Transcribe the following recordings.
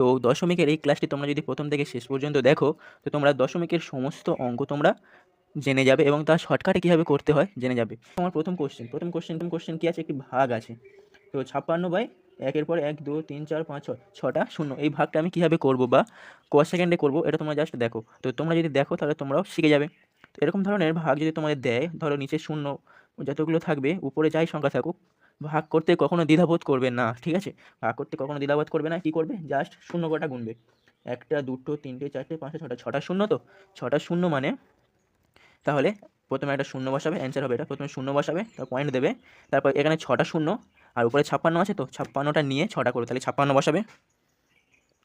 তো দশমিকের এই ক্লাসটি তোমরা যদি প্রথম থেকে শেষ পর্যন্ত দেখো, তো তোমরা দশমিকের সমস্ত অঙ্ক তোমরা জেনে যাবে এবং তার শর্টকাটে কীভাবে করতে হয় জেনে যাবে। আমার প্রথম কোশ্চেন প্রথম কোশ্চেন প্রথম কোশ্চেন কী আছে? একটি ভাগ আছে। তো ছাপ্পান্ন বাই একের পর এক দু তিন, চার, পাঁচ, ছয়, ছটা, শূন্য। এই ভাগটা আমি কীভাবে করব বা ক সেকেন্ডে করব এটা তোমরা জাস্ট দেখো। তো তোমরা যদি দেখো তাহলে তোমরাও শিখে যাবে। তো এরকম ধরনের ভাগ যদি তোমাদের দেয়, ধরো নিচে শূন্য যতগুলো থাকবে, উপরে যাই সংখ্যা থাকুক ভাগ করতে কখনো দ্বিধাবোধ করবে না, ঠিক আছে? ভাগ করতে কখনো দ্বিধাবোধ করবে না, কী করবে? জাস্ট শূন্য কটা গুনবে। একটা, দুটো, তিনটে, চারটে, পাঁচটা, ছটা ছটা শূন্য তো? ছটা শূন্য মানে তাহলে প্রথমে একটা শূন্য বসাবে অ্যান্সার হবে এটা। প্রথমে শূন্য বসাবে তার পয়েন্ট দেবে, তারপর এখানে ছটা শূন্য আর উপরে ছাপ্পান্ন আছে তো? ছাপ্পান্নটা নিয়ে ছটা করবে, তাহলে ছাপ্পান্ন বসাবে।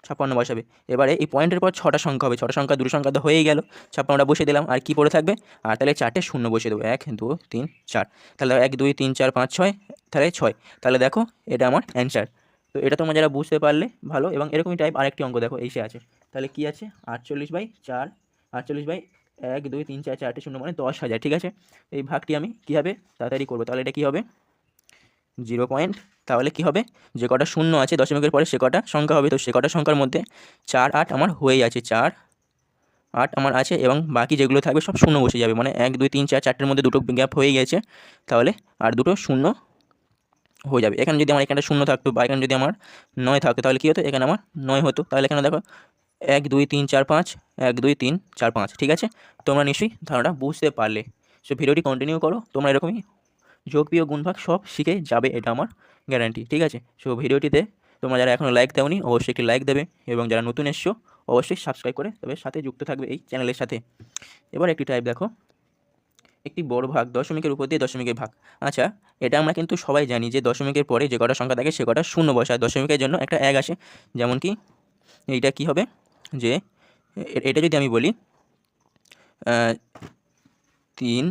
ছাপ্পান্ন বসাবে এবারে এই পয়েন্টের পর ছটা সংখ্যা হবে। ছটা সংখ্যা, দুটো সংখ্যা তো হয়েই গেল। ছাপ্পান্নটা বসিয়ে দিলাম। আর কি পড়ে থাকবে? আর তাহলে চারটে শূন্য বসিয়ে দেবো। এক, দু, তিন, চার। তাহলে এক, দুই, তিন, চার, পাঁচ, ছয়। তাহলে ছয়। তাহলে দেখো, এটা আমার অ্যান্সার তো এটা তোমরা যারা বুঝতে পারলে, ভালো এবং এরকমই টাইপ আরেকটি অঙ্ক দেখো এসে আছে। তাহলে কি আছে? আটচল্লিশ বাই চার, আটচল্লিশ বাই এক, দুই, তিন, চার, চারটে শূন্য মানে দশ হাজার, ঠিক আছে? এই ভাগটি আমি কীভাবে তাড়াতাড়ি করব? তাহলে এটা কী হবে? জিরো পয়েন্ট, তাহলে কি হবে? যে কটা শূন্য আছে দশমিকের পরে সে কটা সংখ্যা হবে। তো সে কটা সংখ্যার মধ্যে চার আট আমার হয়ে আছে, চার আট আমার আছে এবং বাকি যেগুলো থাকবে সব শূন্য বসে যাবে। মানে এক, দুই, তিন, চার, চারটের মধ্যে দুটো গ্যাপ হয়ে গেছে, তাহলে আর দুটো শূন্য হয়ে যাবে। এখানে যদি আমার এখানে শূন্য থাকতো বা এখানে যদি আমার নয় থাকতো, তাহলে কী হতো? এখানে আমার নয় হতো। তাহলে এখানে দেখো, এক, দুই, তিন, চার, পাঁচ, এক, দুই, তিন, চার, পাঁচ, ঠিক আছে? তোমরা নিশ্চয়ই ধারণাটা বুঝতে পারলে। সো ভিডিওটি কন্টিনিউ করো, তোমরা এরকমই যোগ বিয়োগ গুণভাগ সব শিখে যাবে, এটা আমার গ্যারান্টি ঠিক আছে? সো ভিডিওটিতে তোমরা যারা এখনও লাইক দাওনি, অবশ্যই একটি লাইক দেবে এবং যারা নতুন এসছো, অবশ্যই সাবস্ক্রাইব করে তবে সাথে যুক্ত থাকবে এই চ্যানেলের সাথে। এবার একটি টাইপ দেখো। একটি বড় ভাগ, দশমিকের উপর দিয়ে দশমিকের ভাগ। আচ্ছা এটা আমরা কিন্তু সবাই জানি যে দশমিকের পরে যে কটা সংখ্যা থাকে সে কটা শূন্য বসায় দশমিকের জন্য একটা এক আসে। যেমন কি, এইটা কি হবে? যে এটা যদি আমি বলি তিন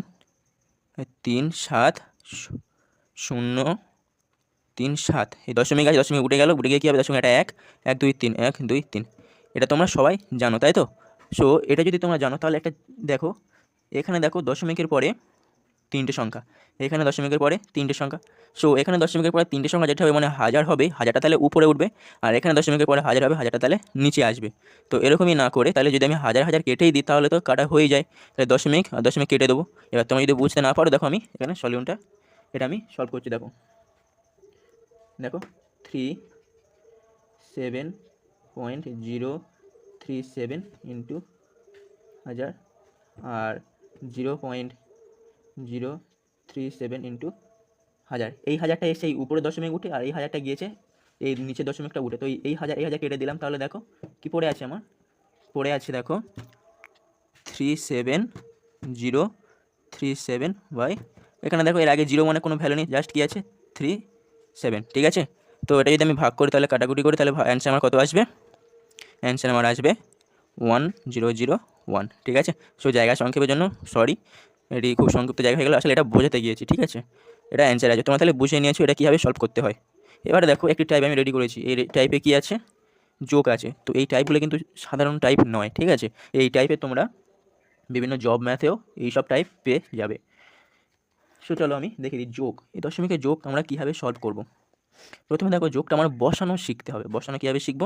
তিন, সাত শূন্য, তিন, সাত। এই দশমিক আছে, দশমিক উঠে গেল, উঠে গিয়ে কী হবে? দশমিক এটা এক এক, দুই, তিন, এক, দুই, তিন। এটা তোমরা সবাই জানো, তাই তো? সো এটা যদি তোমরা জানো, তাহলে একটা দেখো। এখানে দেখো, দশমিকের পরে তিনটে সংখ্যা। এখানে দশমিকের পরে তিনটে সংখ্যা। সো এখানে দশমিকের পরে তিনটে সংখ্যা যেটা হবে মানে হাজার হবে, হাজারটা তাহলে উপরে উঠবে, আর এখানে দশমিকের পরে হাজার হবে, হাজারটা তাহলে নিচে আসবে। তো এরকমই না করে তাহলে যদি আমি হাজার হাজার কেটেই দিই তাহলে তো কাটা হয়ে যায়। তাহলে দশমিক আর দশমিক কেটে দেবো। এবার তোমরা যদি বুঝতে না পারো, দেখো আমি এখানে সলিউনটা এটা আমি সলভ করছি, দেখো। দেখো three seven point zero three seven into হাজার, আর zero point zero three seven into হাজার। এই হাজারটা এসে এই উপরে দশমিক উঠে আর এই হাজারটা গিয়েছে এই নিচে দশমিকটা উঠে। তো এই- হাজার এই হাজার কেটে দিলাম তাহলে দেখো, কি পড়ে আছে আমার? পড়ে আছে দেখো, three seven zero three seven by, এখানে দেখো এর আগে জিরো মানে কোনো ভ্যালু নেই জাস্ট কী আছে? থ্রি সেভেন, ঠিক আছে? তো এটা যদি আমি ভাগ করি তাহলে কাটাকুটি করি, তাহলে অ্যান্সার আমার কত আসবে? অ্যান্সার আমার আসবে ওয়ান জিরো জিরো ওয়ান ঠিক আছে? সো জায়গা সংক্ষেপের জন্য সরি এটি খুব সংক্ষিপ্ত জায়গা হয়ে গেলো। আসলে এটা বোঝাতে গিয়েছি, ঠিক আছে? এটা অ্যান্সার আছে। তোমরা তাহলে বুঝে নিয়েছো এটা কীভাবে সলভ করতে হয়। এবারে দেখো, একটি টাইপ আমি রেডি করেছি। এই টাইপে কী আছে? যোগ আছে। তো এই টাইপগুলো কিন্তু সাধারণ টাইপ নয়, ঠিক আছে? এই টাইপে তোমরা বিভিন্ন জব ম্যাথেও এইসব টাইপ পেয়ে যাবে। সো চলো আমি দেখে দিই যোগ। এই দশমিকের যোগ আমরা কীভাবে সলভ করব? প্রথমে দেখো, যোগটা আমার বসানো শিখতে হবে। বসানো কীভাবে শিখব?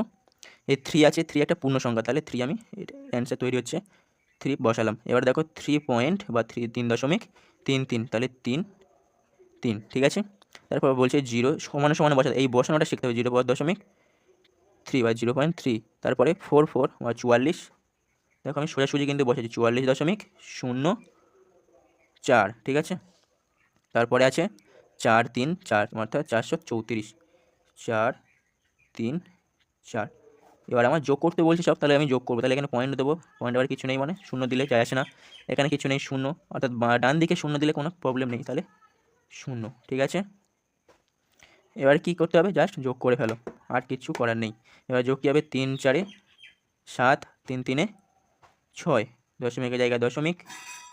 এই থ্রি আছে থ্রি একটা পূর্ণ সংখ্যা তাহলে থ্রি আমি অ্যান্সার তৈরি হচ্ছে। থ্রি বসালাম। এবার দেখো থ্রি পয়েন্ট বা থ্রি তিন দশমিক তিন তিন, তাহলে তিন তিন, ঠিক আছে? তারপর বলছে জিরো সমানে সমানে বসাতে, এই বসানোটা শিখতে হবে জিরো দশমিক থ্রি বা জিরো পয়েন্ট থ্রি তারপরে ফোর ফোর বা চুয়াল্লিশ, দেখো আমি সোজাসুজি কিন্তু বসেছি, চুয়াল্লিশ দশমিক শূন্য চার, ঠিক আছে? তারপরে আছে চার, তিন, চার, অর্থাৎ চারশো চৌত্রিশ, চার, তিন, চার। এবার আমার যোগ করতে বলছি সব, তাহলে আমি যোগ করব। তাহলে এখানে পয়েন্ট দেবো। পয়েন্ট আবার কিছু নেই মানে শূন্য দিলে যায় আসে না। এখানে কিছু নেই, শূন্য। অর্থাৎ ডান দিকে শূন্য দিলে কোনো প্রবলেম নেই, তাহলে শূন্য, ঠিক আছে? এবার কি করতে হবে? জাস্ট যোগ করে ফেলো, আর কিছু করার নেই। এবার যোগ কী হবে? তিন চারে সাত, তিন তিনে ছয় দশমিকের জায়গায় দশমিক।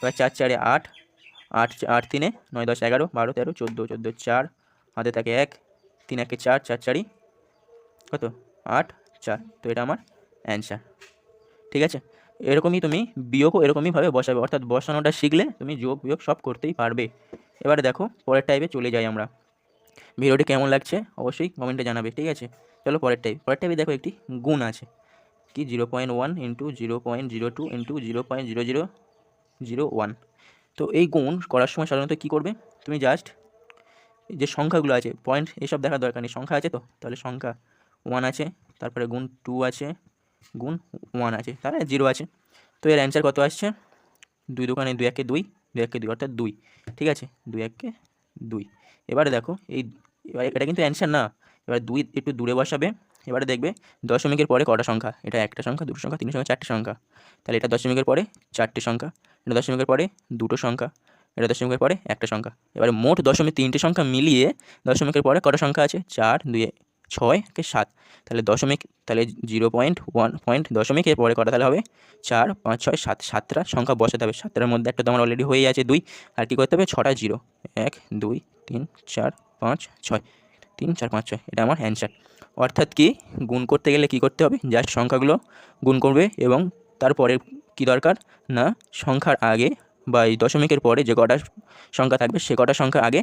এবার চার চারে আট আট আট তিনে নয়, দশ, এগারো, বারো, তেরো, চোদ্দ চোদ্দ, চার, হাতে থাকে এক, তিন, একে চার চার চারি, কত? আট চার। তো এটা আমার অ্যান্সার ঠিক আছে? এরকমই তুমি বিয়োগও এরকমইভাবে বসাবে। অর্থাৎ বসানোটা শিখলে তুমি যোগ, বিয়োগ সব করতেই পারবে। এবারে দেখো, পরের টাইপে চলে যাই আমরা। ভিডিওটি কেমন লাগছে অবশ্যই কমেন্টে জানাবে, ঠিক আছে? চলো পরের টাইপ পরের টাইপে দেখো একটি গুণ আছে। কি? Zero point one into zero point zero two into zero point zero zero zero one তো এই গুণ করার সময় সাধারণত কী করবে? তুমি জাস্ট যে সংখ্যাগুলো আছে পয়েন্ট এসব দেখার দরকার নেই। সংখ্যা আছে তো? তাহলে সংখ্যা ওয়ান আছে। তারপরে গুণ টু আছে, গুণ ওয়ান আছে তাহলে জিরো আছে। তো এর অ্যান্সার কত আসছে? দুই দোকানে দুই একে দুই দুই একে দুই অর্থাৎ দুই। ঠিক আছে? দুই একে দুই। এবারে দেখো, এই এবারে এটা কিন্তু অ্যান্সার না। এবার দুই একটু দূরে বসাবে। এবারে দেখবে, দশমিকের পরে কটা সংখ্যা? এটা একটা সংখ্যা, দুটো সংখ্যা, তিনটে সংখ্যা, চারটে সংখ্যা। তাহলে এটা দশমিকের পরে চারটে সংখ্যা, এটা দশমিকের পরে দুটো সংখ্যা, এটা দশমিকের পরে একটা সংখ্যা। এবারে মোট দশমিক তিনটে সংখ্যা মিলিয়ে দশমিকের পরে কটা সংখ্যা আছে? চার, দুই ছয় কে সাত। তাহলে দশমিক, তাহলে জিরো পয়েন্ট ওয়ান পয়েন্ট দশমিকের পরে কটা তাহলে হবে? চার, পাঁচ, ছয়, সাত, সাতটা সংখ্যা বসাতে হবে। সাতটার মধ্যে একটা তোমার অলরেডি হয়ে আছে দুই। আর কী করতে হবে? ছটা জিরো। এক, দুই, তিন, চার, পাঁচ, ছয়। তিন, চার, পাঁচ, ছয়। এটা আমার অ্যান্সার অর্থাৎ কি? গুণ করতে গেলে কি করতে হবে? জাস্ট সংখ্যাগুলো গুণ করবে এবং তারপরে কি দরকার? না, সংখ্যার আগে বা এই দশমিকের পরে যে কটা সংখ্যা থাকবে, সে কটা সংখ্যা আগে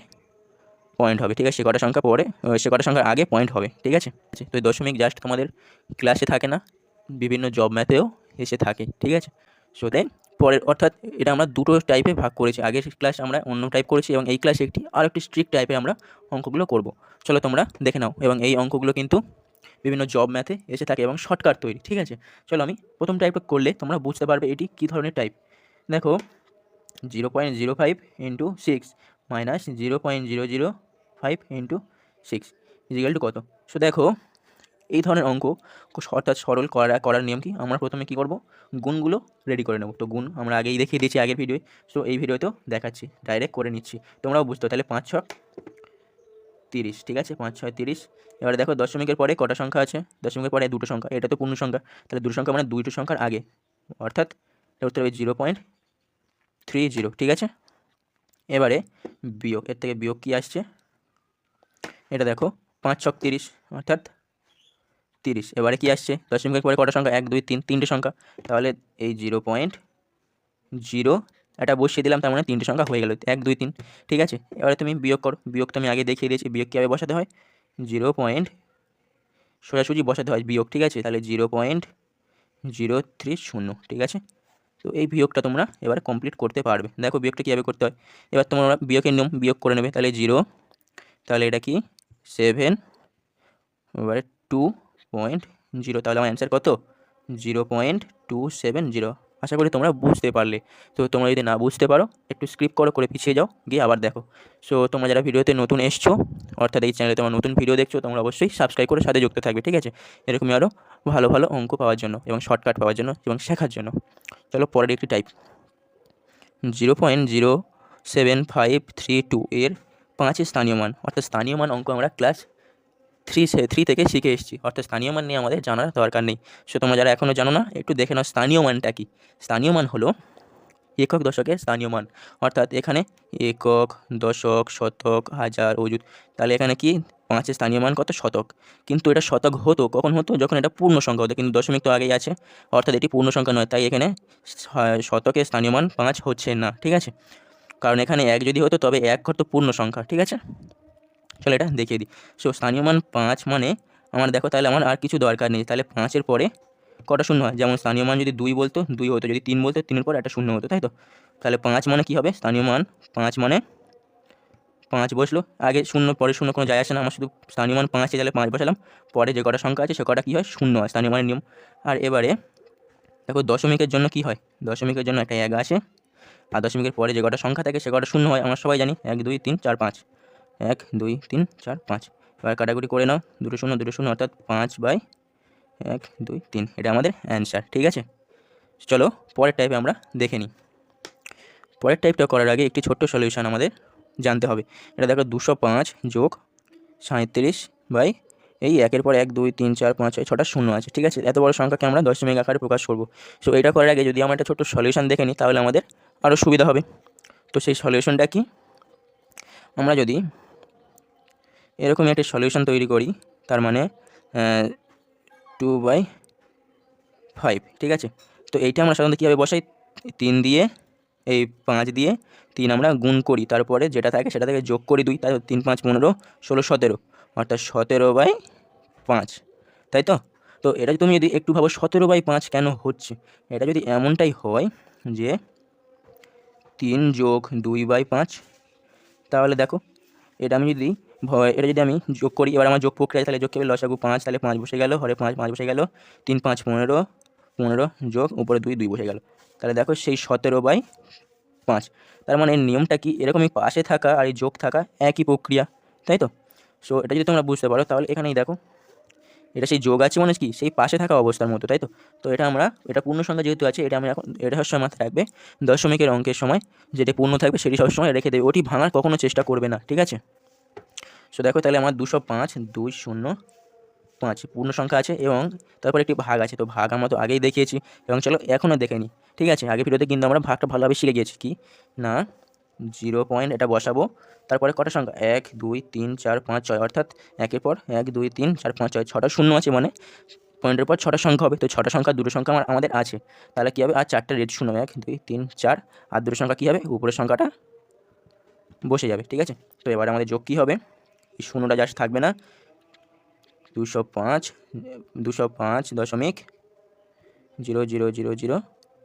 পয়েন্ট হবে, ঠিক আছে? সে কটা সংখ্যা পরে সে কটা সংখ্যার আগে পয়েন্ট হবে, ঠিক আছে? তো দশমিক জাস্ট তোমাদের ক্লাসে থাকে না, বিভিন্ন জব ম্যাথেও এসে থাকে, ঠিক আছে? সো দেন পরের, অর্থাৎ এটা আমরা দুটো টাইপে ভাগ করেছি, আগের ক্লাস আমরা অন্য টাইপ করেছি এবং এই ক্লাসে একটি আর একটি স্ট্রিক্ট টাইপে আমরা অঙ্কগুলো করব। চলো তোমরা দেখে নাও, এবং এই অঙ্কগুলো কিন্তু বিভিন্ন জব ম্যাথে এসে থাকে এবং শর্টকাট তৈরি, ঠিক আছে? চলো আমি প্রথম টাইপটা করলে তোমরা বুঝতে পারবে এটি কী ধরনের টাইপ দেখো zero point zero five into six minus zero point zero zero five into six equal to কত? সো দেখো, এই ধরনের অঙ্ক অর্থাৎ সরল করা, করার নিয়ম কি? আমরা প্রথমে কী করব? গুণগুলো রেডি করে নেব। তো গুণ আমরা আগেই দেখিয়ে দিয়েছি আগের ভিডিওয়ে সো এই ভিডিওতেও দেখাচ্ছি ডাইরেক্ট করে নিচ্ছি। তোমরাও বুঝতে তাহলে পাঁচ ছ তিরিশ, ঠিক আছে? পাঁচ, ছয়, তিরিশ। এবারে দেখো, দশমিকের পরে কটা সংখ্যা আছে? দশমিকের পরে দুটো সংখ্যা। এটা তো পূর্ণ সংখ্যা। তাহলে দুটো সংখ্যা মানে দুইটো সংখ্যার আগে। অর্থাৎ, এটা উত্তর হবে জিরো পয়েন্ট থ্রি জিরো, ঠিক আছে? এবারে বিয়োগ, এর থেকে বিয়োগ কী আসছে? এটা দেখো, পাঁচ, ছক, তিরিশ, অর্থাৎ তিরিশ। এবারে কি আসছে? দশমিকের পরে কটা সংখ্যা? এক, দুই, তিন, তিনটে সংখ্যা। তাহলে এই জিরো পয়েন্ট জিরো, এটা বসিয়ে দিলাম, তার মানে তিনটে সংখ্যা হয়ে গেল। এক, দুই, তিন, ঠিক আছে? এবারে তুমি বিয়োগ করো। বিয়োগ তো আমি আগে দেখিয়ে দিয়েছি। বিয়োগ কীভাবে বসাতে হয়? জিরো পয়েন্ট সোজাসুজি বসাতে হয় বিয়োগ, ঠিক আছে? তাহলে জিরো পয়েন্ট জিরো, থ্রি, শূন্য, ঠিক আছে? তো এই বিয়োগটা তোমরা এবার কমপ্লিট করতে পারবে। দেখো বিয়োগটা কীভাবে করতে হয়? এবার তোমরা বিয়োগের নিয়ম বিয়োগ করে নেবে। তাহলে জিরো তাহলে এটা কি? সেভেন এবারে টু পয়েন্ট জিরো তাহলে আমার অ্যান্সার কত? Zero point two seven zero আশা করি তোমরা বুঝতে পারলে। তো তোমরা যদি না বুঝতে পারো, একটু স্ক্রিপ্ট করো, করে পিছিয়ে যাও, গিয়ে আবার দেখো। সো তোমরা যারা ভিডিওতে নতুন এসছো, অর্থাৎ এই চ্যানেলে তোমরা নতুন ভিডিও দেখছ, তোমরা অবশ্যই সাবস্ক্রাইব করে সাথে যুক্ত থাকবে, ঠিক আছে? এরকমই আরও ভালো ভালো অঙ্ক পাওয়ার জন্য এবং শর্টকাট পাওয়ার জন্য এবং শেখার জন্য। চলো পরের একটি type zero point zero seven five three two এর পাঁচের স্থানীয় মান। অর্থাৎ স্থানীয় মান অঙ্ক আমরা ক্লাস থ্রি থ্রি থেকে শিখে এসেছি। অর্থাৎ স্থানীয় মান নিয়ে আমাদের জানার দরকার নেই। সো তোমরা যারা এখনও জানো না, একটু দেখে নাও স্থানীয় মানটা কি। স্থানীয় মান হলো একক দশকের স্থানীয় মান। অর্থাৎ এখানে একক, দশক, শতক, হাজার, অযুত। তাহলে এখানে কি? পাঁচের স্থানীয় মান কত? শতক। কিন্তু এটা শতক হতো, কখন হতো? যখন এটা পূর্ণ সংখ্যা হতো, কিন্তু দশমিক তো আগেই আছে। অর্থাৎ এটি পূর্ণ সংখ্যা নয়, তাই এখানে শতকের স্থানীয় মান পাঁচ হচ্ছে না, ঠিক আছে? কারণ এখানে এক যদি হতো, তবে এক হতো পূর্ণ সংখ্যা, ঠিক আছে? চলো এটা দেখিয়ে দিই। সো স্থানীয় মান পাঁচ মানে আমার দেখো তাহলে আমার আর কিছু দরকার নেই। তাহলে পাঁচের পরে কটা শূন্য হয়? যেমন স্থানীয় মান যদি দুই বলতো, দুই হতো। যদি তিন বলতো, তিনের পর একটা শূন্য হতো, তাই তো? তাহলে পাঁচ মানে কী হবে? স্থানীয় মান পাঁচ মানে পাঁচ বসল। আগে শূন্য, পরে শূন্য কোনো যায় আসে না। আমার শুধু স্থানীয় মান পাঁচে তাহলে পাঁচ বসালাম। পরে যে কটা সংখ্যা আছে, সে কটা কী হয়? শূন্য হয়, স্থানীয় মানের নিয়ম। আর এবারে দেখো দশমিকের জন্য কি হয়? দশমিকের জন্য একটা এক আসে। আর দশমিকের পরে যে কটা সংখ্যা থাকে, সে কটা শূন্য হয়? আমরা সবাই জানি। এক, দুই, তিন, চার, পাঁচ। এক, দুই, তিন, চার, পাঁচ। এবার কাটাকুটি করে নাও, দুটো শূন্য দুটো শূন্য, অর্থাৎ পাঁচ বাই এক, দুই, তিন। এটা আমাদের অ্যান্সার ঠিক আছে? চলো, পরের টাইপে আমরা দেখে নিই। পরের টাইপটা করার আগে একটি ছোট্ট সলিউশন আমাদের জানতে হবে। এটা দেখো, দুশো পাঁচ যোগ সাঁত্রিশ বাই এই একের পর এক, দুই, তিন, চার, পাঁচ, ছয়, ছটা শূন্য আছে, ঠিক আছে? এত বড় সংখ্যাকে আমরা দশমিক আকারে প্রকাশ করব। সো এটা করার আগে যদি আমরা একটা ছোট্ট সলিউশন দেখে নিই, তাহলে আমাদের আরও সুবিধা হবে। তো সেই সলিউশনটা কি? আমরা যদি এরকমই একটা সলিউশন তৈরি করি। তার মানে টু বাই ফাইভ ঠিক আছে? তো এইটা আমরা সাধারণত কীভাবে বসাই? তিন দিয়ে, এই পাঁচ দিয়ে তিন আমরা গুণ করি। তারপরে যেটা থাকে সেটা থেকে যোগ করি দুই তাই তিন, পাঁচ, পনেরো, ষোলো, সতেরো। অর্থাৎ সতেরো বাই পাঁচ। তাই তো? তো এটা তুমি যদি একটু ভাবো, সতেরো বাই পাঁচ কেন হচ্ছে? এটা যদি এমনটাই হয় যে তিন যোগ দুই বাই পাঁচ, তাহলে দেখো, এটা আমি যদি এটা যদি আমি যোগ করি, এবার আমার যোগ প্রক্রিয়া তাহলে যোগ করবে লসাগু পাঁচ, তাহলে পাঁচ বসে গেল, হরে পাঁচ পাঁচ বসে গেল, তিন, পাঁচ, পনেরো পনেরো যোগ, উপরে দুই দুই বসে গেল। তাহলে দেখো সেই সতেরো বাই পাঁচ। তার মানে নিয়মটা কি? এরকমই পাশে থাকা আর এই যোগ থাকা একই প্রক্রিয়া, তাই তো? সো এটা যদি তোমরা বুঝতে পারো, তাহলে এখানেই দেখো, এটা সেই যোগ আছে মানে কি? সেই পাশে থাকা অবস্থার মতো, তাই তো? তো এটা আমরা, এটা পূর্ণ সংখ্যা যেহেতু আছে, এটা আমরা এখন, এটা সবসময় মাথায় রাখবে, দশমিকের অঙ্কের সময়, যেটা পূর্ণ থাকবে সেটি সবসময় রেখে দেবে। ওটি ভাঙার কখনো চেষ্টা করবে না, ঠিক আছে? সো দেখো তাহলে আমার দুশো পাঁচ, দুই শূন্য পাঁচ পূর্ণ সংখ্যা আছে এবং তারপর একটি ভাগ আছে। তো ভাগ আমরা তো আগেই দেখিয়েছি এবং চলো এখনও দেখে নিই। ঠিক আছে আগে ভিডিওতে কিন্তু আমরা ভাগটা ভালোভাবে শিখে গিয়েছি। কি? না, জিরো পয়েন্ট এটা বসাবো। তারপরে কটা সংখ্যা? এক, দুই, তিন, চার, পাঁচ, ছয়। অর্থাৎ একের পর এক, দুই, তিন, চার, পাঁচ, ছয়। ছটা শূন্য আছে মানে পয়েন্টের পর ছটা সংখ্যা হবে। তো ছটা সংখ্যা, দুটো সংখ্যা আমার, আমাদের আছে। তাহলে কী হবে? আর চারটা রেড শূন্য, এক, দুই, তিন, চার। আর দুটো সংখ্যা কী হবে? উপরের সংখ্যাটা বসে যাবে। ঠিক আছে? তো এবার আমাদের যোগ কী হবে? শূন্যটা জাস্ট থাকবে না। দুশো পাঁচ দুশো পাঁচ দশমিক zero zero zero zero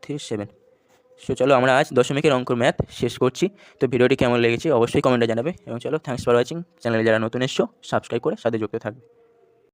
three seven so চলো আমরা আজ দশমিকের অঙ্ক ম্যাথ শেষ করছি। তো ভিডিওটি কেমন লেগেছে অবশ্যই কমেন্টে জানাবে। এবং চলো থ্যাংকস ফর ওয়াচিং চ্যানেলে যারা নতুন এসছো সাবস্ক্রাইব করে সাথে যুক্ত থাকবে।